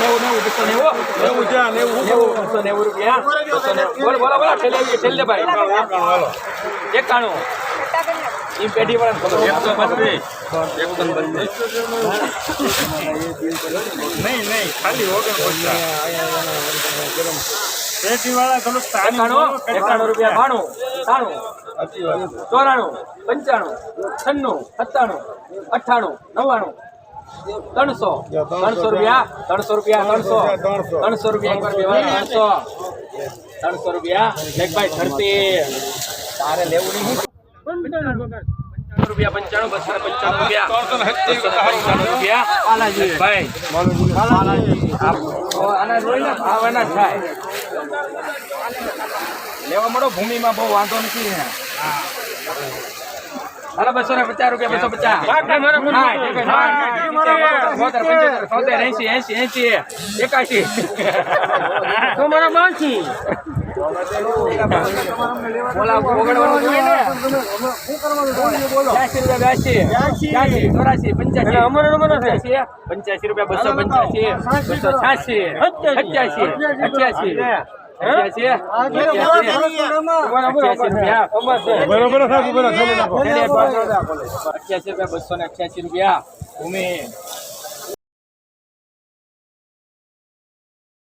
નેવું નેવું નેવું. બસો નેવું નેવું છે નેવું નેવું બસો નેવું રૂપિયા બસો નેવું. બોલો બોલો બોલો ઠેલે આવી ભાઈ. એકાણું ઈ પેઢી વાળા ખબર એકસો બત્રીસ. એકસો બત્રીસ. નહીં નહીં ખાલી એકાણું એકાણું રૂપિયા બાણું ત્રાણું ચોરાણું પંચાણું છન્નું સત્તાણું અઠ્ઠાણું નવ્વાણું. ત્રણસો. ત્રણસો રૂપિયા. ત્રણસો રૂપિયા ત્રણસો ત્રણસો. રૂપિયા ત્રણસો. ત્રણસો રૂપિયા એક ભાઈ ધરતી. તારે લેવું નહીં. રૂપિયા પંચાણું બસો પંચાણું રૂપિયા. પંચાણું રૂપિયા. ભાઈ આ- આના ને ભાવ એના થાય. લેવા મળો ભૂમિમાં બહુ વાંધો નથી ને. હાલો બસો ને પચાસ રૂપિયા બસો પચાસ. એંશી એંશી એકાશી. પંચ્યાસી પંચ્યાસી રૂપિયા બસો પંચ્યાસી બસો છ્યાસી અઠ્યાસી અઠ્યાસી અઠ્યાસી રૂપિયા બસો ને અઠ્યાસી રૂપિયા. ભૂમિ.